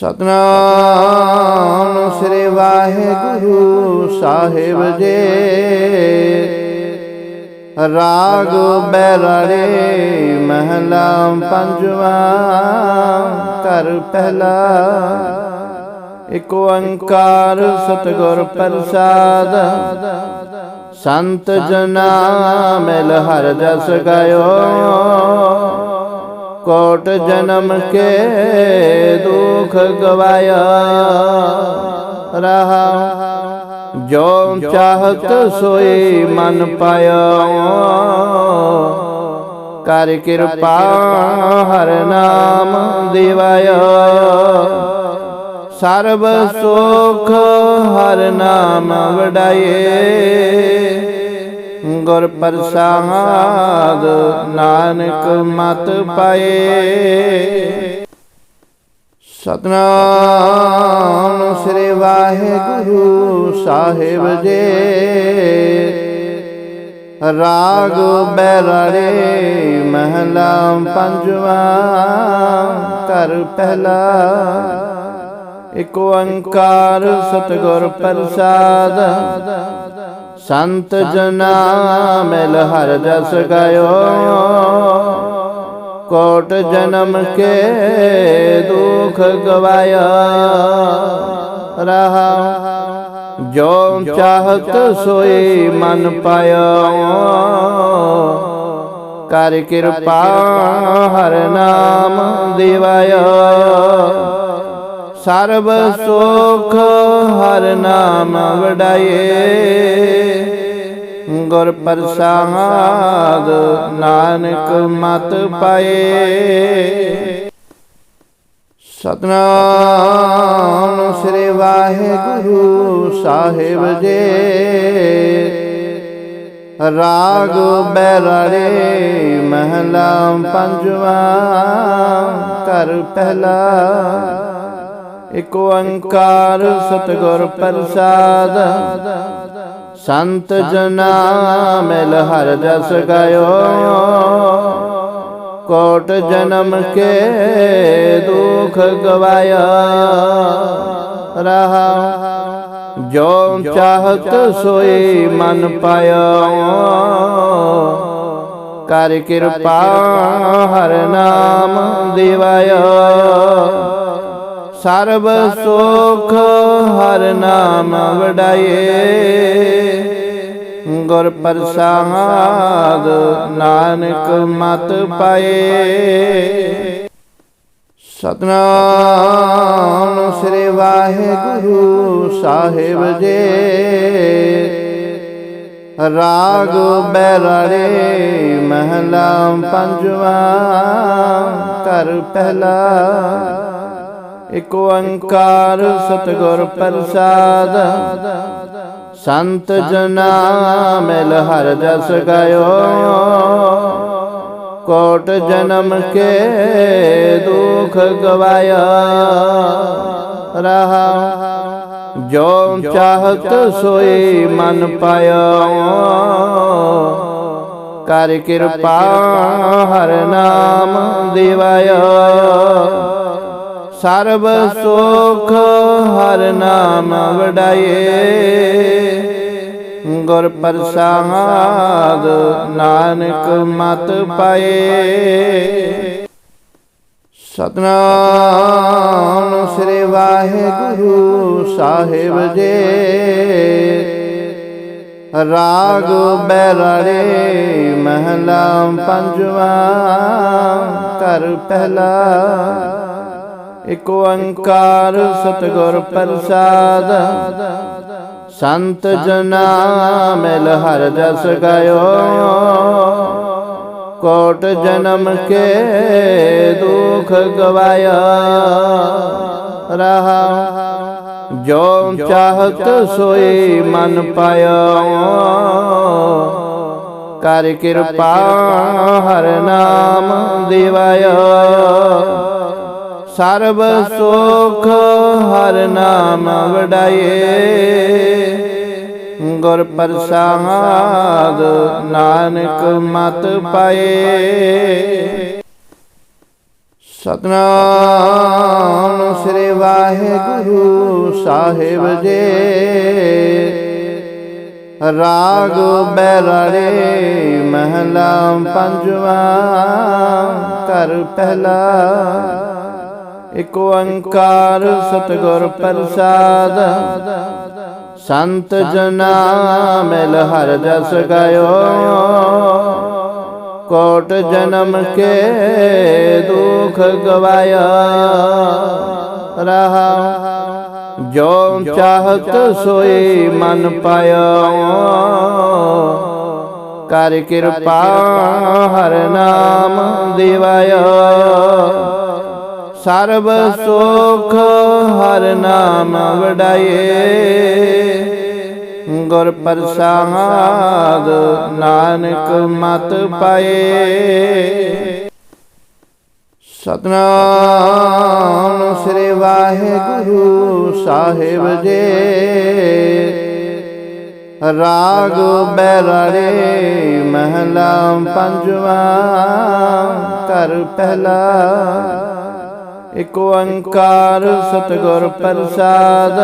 ਸਤਨਾਮ ਸ੍ਰੀ ਵਾਹਿਗੁਰੂ ਸਾਹਿਬ ਜੀ। ਰਾਗ ਬੈਰਾੜੇ ਮਹਲਾ ਪੰਜਵਾ ਕਰ ਪਹਿਲਾ। ਇਕ ਓੰਕਾਰ ਸਤਿਗੁਰ ਪ੍ਰਸਾਦ। ਸੰਤ ਜਨਾ ਮਿਲ ਹਰ ਜਸ ਗਇਓ। ਕੋਟ ਜਨਮ ਕੇ ਦੁਖ ਗਵਾਇਆ ਰਹਾ ਜੋ ਚਾਹਤ ਸੋਈ ਮਨ ਪਾਇਆ ਕਰ ਕਿਰਪਾ ਹਰ ਨਾਮ ਦਿਵਾਇਆ ਸਰਬ ਸੁਖ ਹਰ ਨਾਮ ਵਡਾਏ ਗੁਰ ਪ੍ਰਸਾਦ, ਨਾਨਕ ਮਤ ਪਾਏ। ਸਤਨਾਮ ਸ੍ਰੀ ਵਾਹਿਗੁਰੂ ਸਾਹਿਬ ਜੀ। ਰਾਗ ਬੈਰਾੜੇ ਮਹਲਾ ਪੰਜਵਾ ਕਰ ਪਹਿਲਾ। ਇਕ ਓੰਕਾਰ ਸਤਿਗੁਰ ਪ੍ਰਸਾਦ ਸੰਤ ਜਨਾ ਮਿਲ ਹਰ ਜਸ ਗਇਓ। ਕੋਟ ਜਨਮ ਕੇ ਦੁਖ ਗਵਾਇਆ ਰਹਾ ਜੋ ਚਾਹਤ ਸੋਈ ਮਨ ਪਾਇਆ ਕਰ ਕਿਰਪਾ ਹਰ ਨਾਮ ਦਿਵਾਇਆ ਸਰਬ ਸੁਖ ਹਰ ਨਾਮ ਵਡਾਏ। ਗੁਰ ਪ੍ਰਸਾਦ ਨਾਨਕ ਮਤ ਪਾਏ। ਸਤਨਾਮ ਸ੍ਰੀ ਵਾਹਿਗੁਰੂ ਸਾਹਿਬ ਜੀ। ਰਾਗ ਬੈਰਾੜੇ ਮਹਲਾ ਪੰਜਵਾ ਕਰ ਪਹਿਲਾ। ਇਕ ਓੰਕਾਰ ਸਤਿਗੁਰ ਪ੍ਰਸਾਦ। ਸੰਤ ਜਨਾ ਮਿਲ ਹਰ ਜਸ ਗਇਓ। ਕੋਟ ਜਨਮ ਕੇ ਦੁਖ ਗਵਾਇਆ। ਰਹਾ ਜੋ ਚਾਹਤ ਸੋਈ ਮਨ ਪਾਇਆ। ਕਰ ਕਿਰਪਾ ਹਰ ਨਾਮ ਦਿਵਾਇਆ। ਸਰਬ ਸੁਖ ਹਰ ਨਾਮ ਵਡਾਏ। ਗੁਰ ਪ੍ਰਸਾਦ ਨਾਨਕ ਮਤ ਪਾਏ। ਸਤਨਾਮ ਸ੍ਰੀ ਵਾਹਿਗੁਰੂ ਸਾਹਿਬ ਜੀ। ਰਾਗ ਬੈਰਾੜੇ ਮਹਲਾ ਪੰਜਵਾ ਕਰ ਪਹਿਲਾ। ਇਕ ਓੰਕਾਰ ਸਤਿਗੁਰ ਪ੍ਰਸਾਦ। ਸੰਤ ਜਨਾ ਮਿਲ ਹਰ ਜਸ ਗਇਓ। ਕੋਟ ਜਨਮ ਕੇ ਦੁਖ ਗਵਾਇਆ। ਰਹਾ ਜੋ ਚਾਹਤ ਸੋਈ ਮਨ ਪਾਇਆ। ਕਰ ਕਿਰਪਾ ਹਰ ਨਾਮ ਦਿਵਾਇਆ। ਸਰਬ ਸੁਖ ਹਰ ਨਾਮ ਵਡਾਏ। ਗੁਰ ਪ੍ਰਸਾਦ ਨਾਨਕ ਮਤ ਪਾਏ। ਸਤਨਾਮ ਸ੍ਰੀ ਵਾਹਿਗੁਰੂ ਸਾਹਿਬ ਜੀ। ਰਾਗ ਬੈਰਾੜੇ ਮਹਲਾ ਪੰਜਵਾ ਕਰ ਪਹਿਲਾ। ਇਕ ਓੰਕਾਰ ਸਤਿਗੁਰ ਪ੍ਰਸਾਦ। ਸੰਤ ਜਨਾ ਮਿਲ ਹਰ ਜਸ ਗਇਓ। ਕੋਟ ਜਨਮ ਕੇ ਦੁਖ ਗਵਾਇਆ। ਰਹਾ ਜੋ ਚਾਹਤ ਸੋਈ ਮਨ ਪਾਇਆ। ਕਰ ਕਿਰਪਾ ਹਰ ਨਾਮ ਦਿਵਾਇਆ। ਸਰਬ ਸੁਖ ਹਰ ਨਾਮ ਵਡਾਏ। ਗੁਰ ਪ੍ਰਸਾਦ ਨਾਨਕ ਮਤ ਪਾਏ। ਸਤਨਾਮ ਸ੍ਰੀ ਵਾਹਿਗੁਰੂ ਸਾਹਿਬ ਜੀ। ਰਾਗ ਬੈਰਾੜੇ ਮਹਲਾ ਪੰਜਵਾ ਕਰ ਪਹਿਲਾ। ਇਕ ਓੰਕਾਰ ਸਤਿਗੁਰ ਪ੍ਰਸਾਦ। ਸੰਤ ਜਨਾ ਮਿਲ ਹਰ ਜਸ ਗਾਇਓ। ਕੋਟ ਜਨਮ ਕੇ ਦੁਖ ਗਵਾਇਆ। ਰਹਾ ਜੋ ਚਾਹਤ ਸੋਈ ਮਨ ਪਾਇਆ। ਕਰ ਕਿਰਪਾ ਹਰ ਨਾਮ ਦਿਵਾਇਆ। ਸਰਬ ਸੁਖ ਹਰ ਨਾਮ ਵਡਾਏ। ਗੁਰ ਪ੍ਰਸਾਦ ਨਾਨਕ ਮਤ ਪਾਏ। ਸਤਨਾਮ ਸ੍ਰੀ ਵਾਹਿਗੁਰੂ ਸਾਹਿਬ ਜੀ। ਰਾਗ ਬੈਰਾੜੇ ਮਹਲਾ ਪੰਜਵਾ ਕਰ ਪਹਿਲਾ। ਇਕ ਓੰਕਾਰ ਸਤਿਗੁਰ ਪ੍ਰਸਾਦ।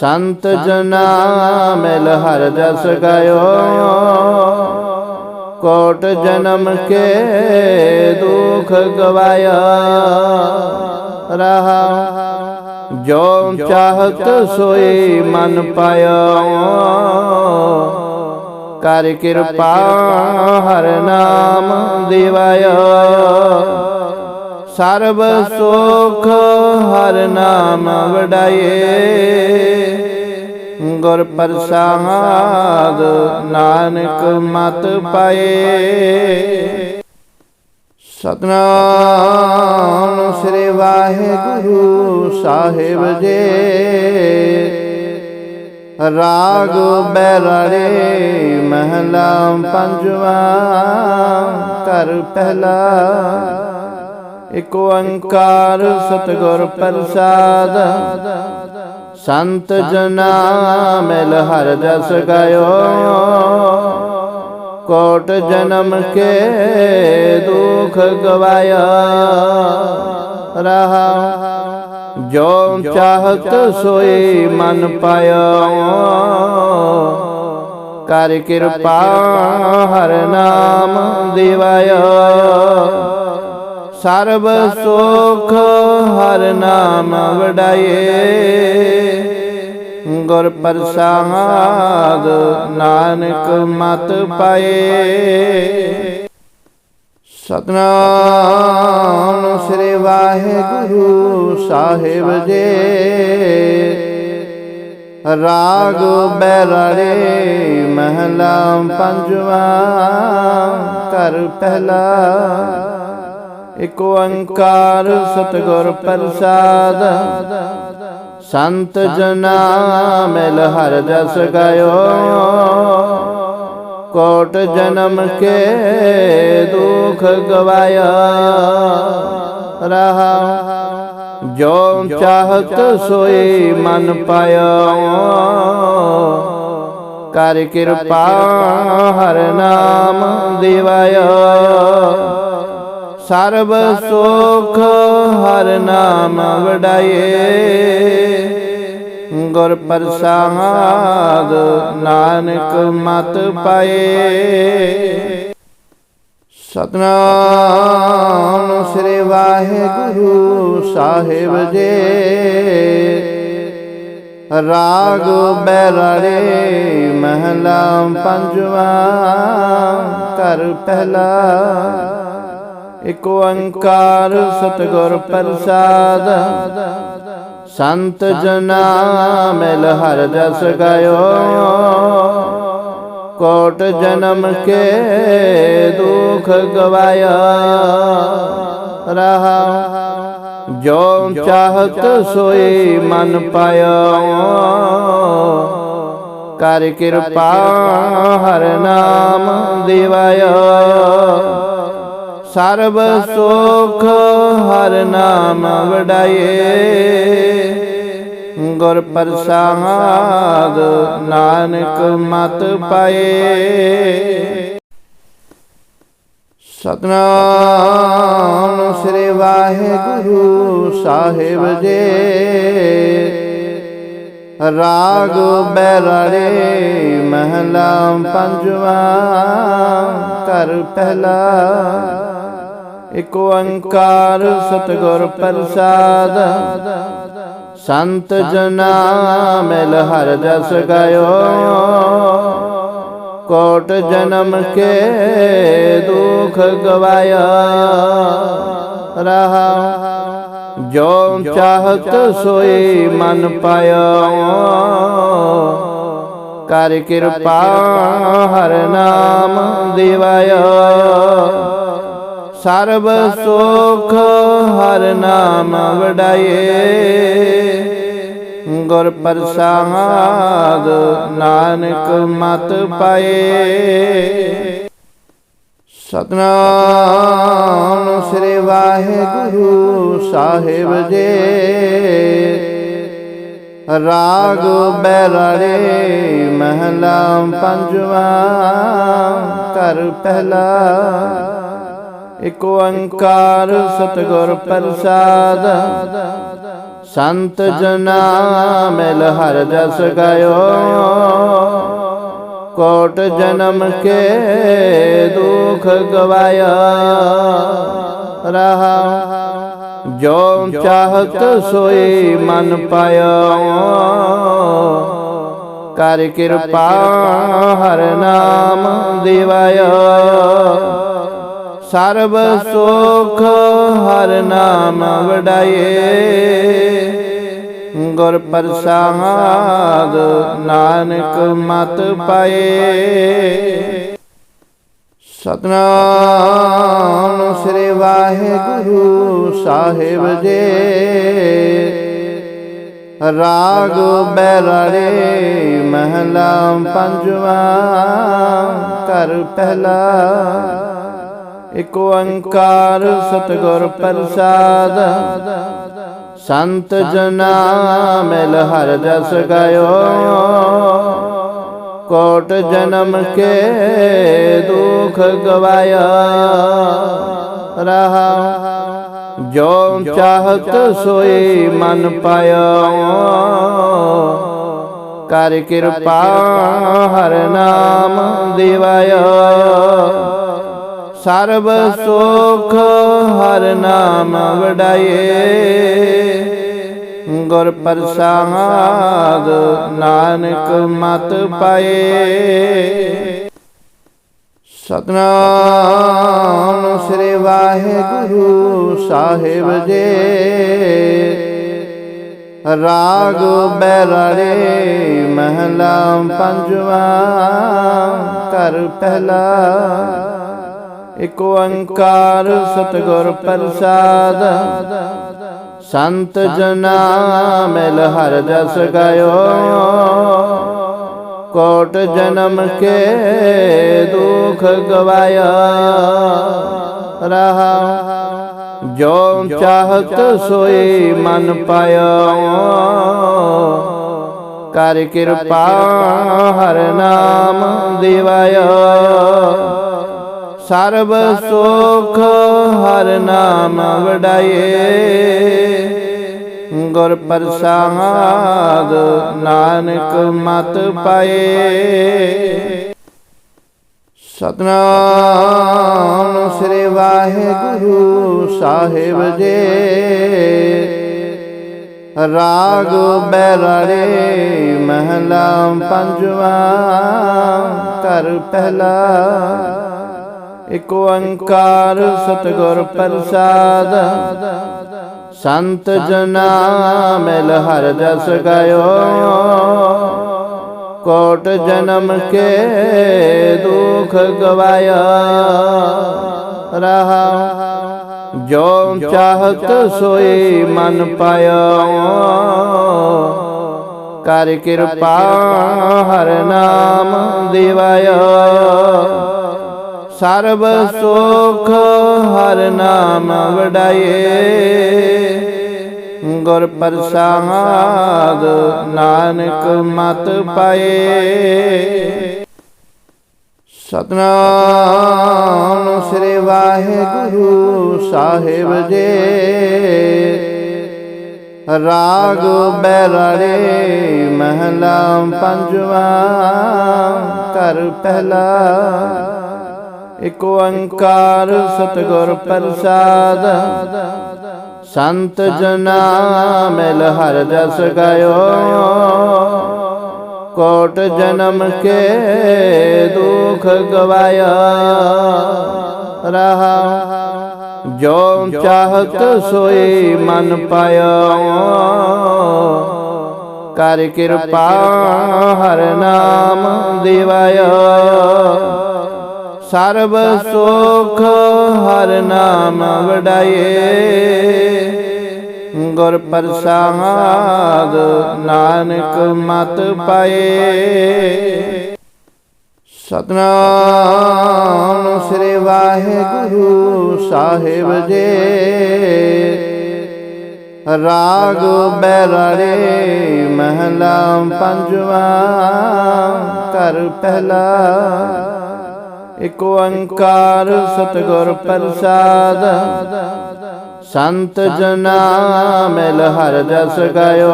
ਸੰਤ ਜਨਾ ਮਿਲ ਹਰ ਜਸ ਗਇਓ। ਕੋਟ ਜਨਮ ਕੇ ਦੁਖ ਗਵਾਇਆ। ਰਹਾ ਜੋ ਚਾਹਤ ਸੋਈ ਮਨ ਪਾਇਆ। ਕਰ ਕਿਰਪਾ ਹਰ ਨਾਮ ਦਿਵਾਇਆ। ਸਰਬ ਸੁਖ ਹਰ ਨਾਮ ਵਡਾਏ। ਗੁਰ ਪ੍ਰਸਾਦ ਨਾਨਕ ਮਤ ਪਾਏ। ਸਤਨਾਮ ਸ੍ਰੀ ਵਾਹਿਗੁਰੂ ਸਾਹਿਬ ਜੀ। ਰਾਗ ਬੈਰਾੜੇ ਮਹਲਾ ਪੰਜਵਾ ਕਰ ਪਹਿਲਾ। ਇਕ ਓੰਕਾਰ ਸਤਿਗੁਰ ਪ੍ਰਸਾਦ। ਸੰਤ ਜਨਾ ਮਿਲ ਹਰ ਜਸ ਗਇਓ। ਕੋਟ ਜਨਮ ਕੇ ਦੁਖ ਗਵਾਇਆ। ਰਹਾ ਜੋ ਚਾਹਤ ਸੋਈ ਮਨ ਪਾਇਆ। ਕਰ ਕਿਰਪਾ ਹਰ ਨਾਮ ਦਿਵਾਇਆ। ਸਰਬ ਸੁਖ ਹਰ ਨਾਮ ਵਡਾਏ। ਗੁਰ ਪ੍ਰਸਾਦ ਨਾਨਕ ਮਤ ਪਾਏ। ਸਤਨਾਮ ਸ੍ਰੀ ਵਾਹਿਗੁਰੂ ਸਾਹਿਬ ਜੀ। ਰਾਗ ਬੈਰਾੜੇ ਮਹਲਾ ਪੰਜਵਾ ਕਰ ਪਹਿਲਾ। ਇਕ ਓੰਕਾਰ ਸਤਿਗੁਰ ਪ੍ਰਸਾਦ। ਸੰਤ ਜਨਾ ਮਿਲ ਹਰ ਜਸ ਗਇਓ। ਕੋਟ ਜਨਮ ਕੇ ਦੁਖ ਗਵਾਇਆ। ਰਹਾ ਜੋ ਚਾਹਤ ਸੋਈ ਮਨ ਪਾਇਆ। ਕਰ ਕਿਰਪਾ ਹਰ ਨਾਮ ਦਿਵਾਇਆ। ਸਰਬ ਸੁਖ ਹਰ ਨਾਮ ਵਡਾਏ। ਗੁਰ ਪ੍ਰਸਾਦ ਨਾਨਕ ਮਤ ਪਾਏ। ਸਤਨਾਮ ਸ੍ਰੀ ਵਾਹਿਗੁਰੂ ਸਾਹਿਬ ਜੀ। ਰਾਗ ਬੈਰਾੜੇ ਮਹਲਾ ਪੰਜਵਾ ਕਰ ਪਹਿਲਾ। ਇਕ ਓੰਕਾਰ ਸਤਿਗੁਰ ਪ੍ਰਸਾਦ। ਸੰਤ ਜਨਾ ਮਿਲ ਹਰ ਜਸ ਗਇਓ। ਕੋਟ ਜਨਮ ਕੇ ਦੁਖ ਗਵਾਇਆ। ਰਹਾ ਜੋ ਚਾਹਤ ਸੋਈ ਮਨ ਪਾਇਆ। ਕਰ ਕਿਰਪਾ ਹਰ ਨਾਮ ਦਿਵਾਇਆ। ਸਰਬ ਸੁਖ ਹਰ ਨਾਮ ਵਡਾਏ। ਗੁਰ ਪ੍ਰਸਾਦ ਨਾਨਕ ਮਤ ਪਾਏ। ਸਤਨਾਮ ਸ੍ਰੀ ਵਾਹਿਗੁਰੂ ਸਾਹਿਬ ਜੀ। ਰਾਗ ਬੈਰਾੜੇ ਮਹਲਾ ਪੰਜਵਾ ਕਰ ਪਹਿਲਾ। ਇਕ ਓੰਕਾਰ ਸਤਿਗੁਰ ਪ੍ਰਸਾਦ। ਸੰਤ ਜਨਾ ਮਿਲ ਹਰ ਜਸ ਗਇਓ। ਕੋਟ ਜਨਮ ਕੇ ਦੁਖ ਗਵਾਇਆ। ਰਹਾ ਜੋ ਚਾਹਤ ਸੋਈ ਮਨ ਪਾਇਆ। ਕਰ ਕਿਰਪਾ ਹਰ ਨਾਮ ਦਿਵਾਇਆ। ਸਰਬ ਸੁਖ ਹਰ ਨਾਮ ਵਡਾਏ। ਗੁਰ ਪ੍ਰਸਾਦ ਨਾਨਕ ਮਤ ਪਾਏ। ਸਤਨਾਮ ਸ੍ਰੀ ਵਾਹਿਗੁਰੂ ਸਾਹਿਬ ਜੀ। ਰਾਗ ਬੈਰਾੜੇ ਮਹਲਾ ਪੰਜਵਾ ਕਰ ਪਹਿਲਾ। ਇਕ ਓੰਕਾਰ ਸਤਿਗੁਰ ਪ੍ਰਸਾਦ। ਸੰਤ ਜਨਾ ਮਿਲ ਹਰ ਜਸ ਗਇਓ। ਕੋਟ ਜਨਮ ਕੇ ਦੁਖ ਗਵਾਇਆ। ਰਹਾ ਜੋ ਚਾਹਤ ਸੋਈ ਮਨ ਪਾਇਆ। ਕਰ ਕਿਰਪਾ ਹਰ ਨਾਮ ਦਿਵਾਇਆ। ਸਰਬ ਸੁਖ ਹਰ ਨਾਮ ਵਡਾਏ। ਗੁਰ ਪ੍ਰਸਾਦ ਨਾਨਕ ਮਤ ਪਾਏ। ਸਤਨਾਮ ਸ੍ਰੀ ਵਾਹਿਗੁਰੂ ਸਾਹਿਬ ਜੀ। ਰਾਗ ਬੈਰਾੜੇ ਮਹਲਾ ਪੰਜਵਾ ਕਰ ਪਹਿਲਾ। ਇਕ ਓੰਕਾਰ ਸਤਿਗੁਰ ਪ੍ਰਸਾਦ। ਸੰਤ ਜਨਾ ਮਿਲ ਹਰ ਜਸ ਗਇਓ। ਕੋਟ ਜਨਮ ਕੇ ਦੁਖ ਗਵਾਇਆ। ਰਹਾ ਜੋ ਚਾਹਤ ਸੋਈ ਮਨ ਪਾਇਆ। ਕਰ ਕਿਰਪਾ ਹਰ ਨਾਮ ਦਿਵਾਇਆ। ਸਰਬ ਸੁਖ ਹਰ ਨਾਮ ਵਡਾਏ। ਗੁਰ ਪ੍ਰਸਾਦ ਨਾਨਕ ਮਤ ਪਾਏ। ਸਤਨਾਮ ਸ੍ਰੀ ਵਾਹਿਗੁਰੂ ਸਾਹਿਬ ਜੀ। ਰਾਗ ਬੈਰਾੜੇ ਮਹਲਾ ਪੰਜਵਾ ਕਰ ਪਹਿਲਾ। ਇਕ ਓੰਕਾਰ ਸਤਿਗੁਰ ਪ੍ਰਸਾਦ। ਸੰਤ ਜਨਾ ਮਿਲ ਹਰ ਜਸ ਗਇਓ। ਕੋਟ ਜਨਮ ਕੇ ਦੁਖ ਗਵਾਇਆ। ਰਹਾ ਜੋ ਚਾਹਤ ਸੋਈ ਮਨ ਪਾਇਆ। ਕਰ ਕਿਰਪਾ ਹਰ ਨਾਮ ਦਿਵਾਇਆ। ਸਰਬ ਸੁਖ ਹਰ ਨਾਮ ਵਡਾਏ। ਗੁਰ ਪ੍ਰਸਾਦ ਨਾਨਕ ਮਤ ਪਾਏ। ਸਤਨਾਮ ਸ੍ਰੀ ਵਾਹਿਗੁਰੂ ਸਾਹਿਬ ਜੀ। ਰਾਗ ਬੈਰਾੜੇ ਮਹਲਾ ਪੰਜਵਾ ਕਰ ਪਹਿਲਾ। ਇਕ ਓੰਕਾਰ ਸਤਿਗੁਰ ਪ੍ਰਸਾਦ। ਸੰਤ ਜਨਾ ਮਿਲ ਹਰ ਜਸ ਗਇਓ। ਕੋਟ ਜਨਮ ਕੇ ਦੁਖ ਗਵਾਇਆ। ਰਹਾ ਜੋ ਚਾਹਤ ਸੋਈ ਮਨ ਪਾਇਆ। ਕਰ ਕਿਰਪਾ ਹਰ ਨਾਮ ਦਿਵਾਇਆ। ਸਰਬ ਸੁਖ ਹਰ ਨਾਮ ਵਡਾਏ। ਗੁਰ ਪ੍ਰਸਾਦ ਨਾਨਕ ਮਤ ਪਾਏ। ਸਤਨਾਮ ਸ੍ਰੀ ਵਾਹਿਗੁਰੂ ਸਾਹਿਬ ਜੀ। ਰਾਗ ਬੈਰਾੜੇ ਮਹਲਾ ਪੰਜਵਾ ਕਰ ਪਹਿਲਾ। ਇਕ ਓੰਕਾਰ ਸਤਿਗੁਰ ਪ੍ਰਸਾਦ। ਸੰਤ ਜਨਾ ਮਿਲ ਹਰ ਜਸ ਗਾਇਓ। ਕੋਟ ਜਨਮ ਕੇ ਦੁਖ ਗਵਾਇਆ। ਰਹਾ ਜੋ ਚਾਹਤ ਸੋਈ ਮਨ ਪਾਇਆ। ਕਰ ਕਿਰਪਾ ਹਰ ਨਾਮ ਦਿਵਾਇਆ। ਸਰਬ ਸੁਖ ਹਰ ਨਾਮ ਵਡਾਏ। ਗੁਰ ਪ੍ਰਸਾਦ ਨਾਨਕ ਮਤ ਪਾਏ। ਸਤਨਾਮ ਸ੍ਰੀ ਵਾਹਿਗੁਰੂ ਸਾਹਿਬ ਜੀ। ਰਾਗ ਬੈਰਾੜੇ ਮਹਲਾ ਪੰਜਵਾ ਕਰ ਪਹਿਲਾ। ਇਕ ਓੰਕਾਰ ਸਤਿਗੁਰ ਪ੍ਰਸਾਦ। ਸੰਤ ਜਨਾ ਮਿਲ ਹਰ ਜਸ ਗਾਇਓ।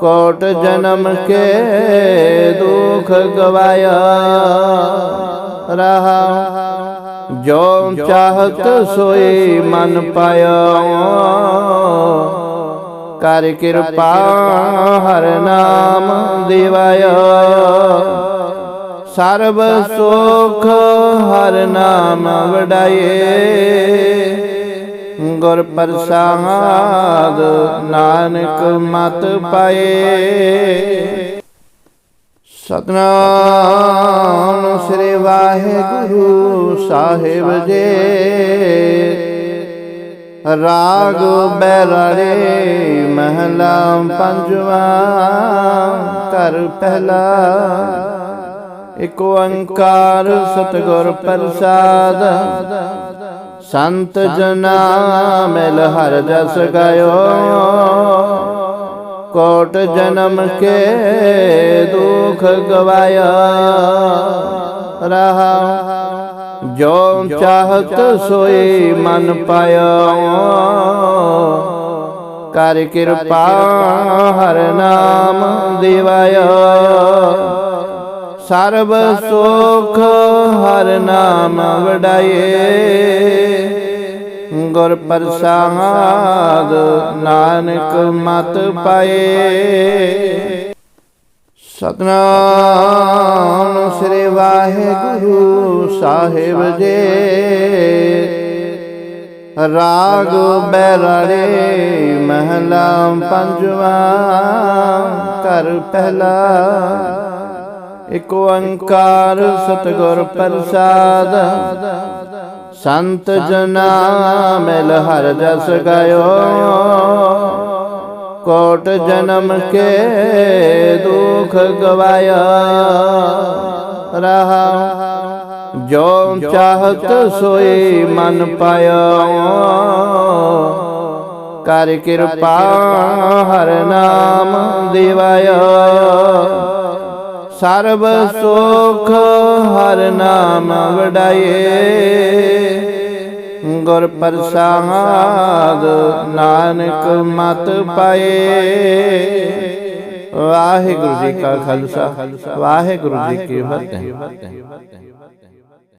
ਕੋਟ ਜਨਮ ਕੇ ਦੁਖ ਗਵਾਇਆ। ਰਹਾ ਜੋ ਚਾਹਤ ਸੋਈ ਮਨ ਪਾਇਆ। ਕਰ ਕਿਰਪਾ ਹਰ ਨਾਮ ਦਿਵਾਇਆ। ਸਰਬ ਸੁਖ ਹਰ ਨਾਮ ਵਡਾਏ। ਗੁਰ ਪ੍ਰਸਾਦ ਨਾਨਕ ਮਤ ਪਾਏ। ਸਤਨਾਮ ਸ੍ਰੀ ਵਾਹਿਗੁਰੂ ਸਾਹਿਬ ਜੀ। ਰਾਗ ਬੈਰਾੜੇ ਮਹਲਾ ਪੰਜਵਾ ਕਰ ਪਹਿਲਾ। ਇਕ ਓੰਕਾਰ ਸਤਿਗੁਰ ਪ੍ਰਸਾਦ। ਸੰਤ ਜਨਾ ਮਿਲ ਹਰ ਜਸ ਗਾਇਓ। ਕੋਟ ਜਨਮ ਕੇ ਦੁਖ ਗਵਾਇਆ। ਰਹਾ ਜੋ ਚਾਹਤ ਸੋਈ ਮਨ ਪਾਇਆ। ਕਰ ਕਿਰਪਾ ਹਰ ਨਾਮ ਦਿਵਾਇਆ। ਸਰਬ ਸੁਖ ਹਰ ਨਾਮ ਵਡਾਏ। ਗੁਰ ਪ੍ਰਸਾਦ ਨਾਨਕ ਮਤ ਪਾਏ। ਸਤਨਾਮ ਸ੍ਰੀ ਵਾਹਿਗੁਰੂ ਸਾਹਿਬ ਜੀ। ਰਾਗ ਬੈਰਾੜੇ ਮਹਲਾ ਪੰਜਵਾ ਕਰ ਪਹਿਲਾ। ਇਕ ਓੰਕਾਰ ਸਤਿਗੁਰ ਪ੍ਰਸਾਦ। ਸੰਤ ਜਨਾ ਮਿਲ ਹਰ ਜਸ ਗਾਇਓ। ਕੋਟ ਜਨਮ ਕੇ ਦੁਖ ਗਵਾਇਆ। ਰਹਾ ਜੋ ਚਾਹਤ ਸੋਈ ਮਨ ਪਾਇਆ। ਕਰ ਕਿਰਪਾ ਹਰ ਨਾਮ ਦਿਵਾਇਆ। ਸਰਬ ਸੁਖ ਹਰ ਨਾਮ ਵਡਾਏ। ਗੁਰ ਪ੍ਰਸਾਦ ਨਾਨਕ ਮਤ ਪਾਏ। ਵਾਹਿਗੁਰੂ ਜੀ ਕਾ ਖਾਲਸਾ, ਵਾਹਿਗੁਰੂ ਜੀ ਕੀ ਫਤਿਹ।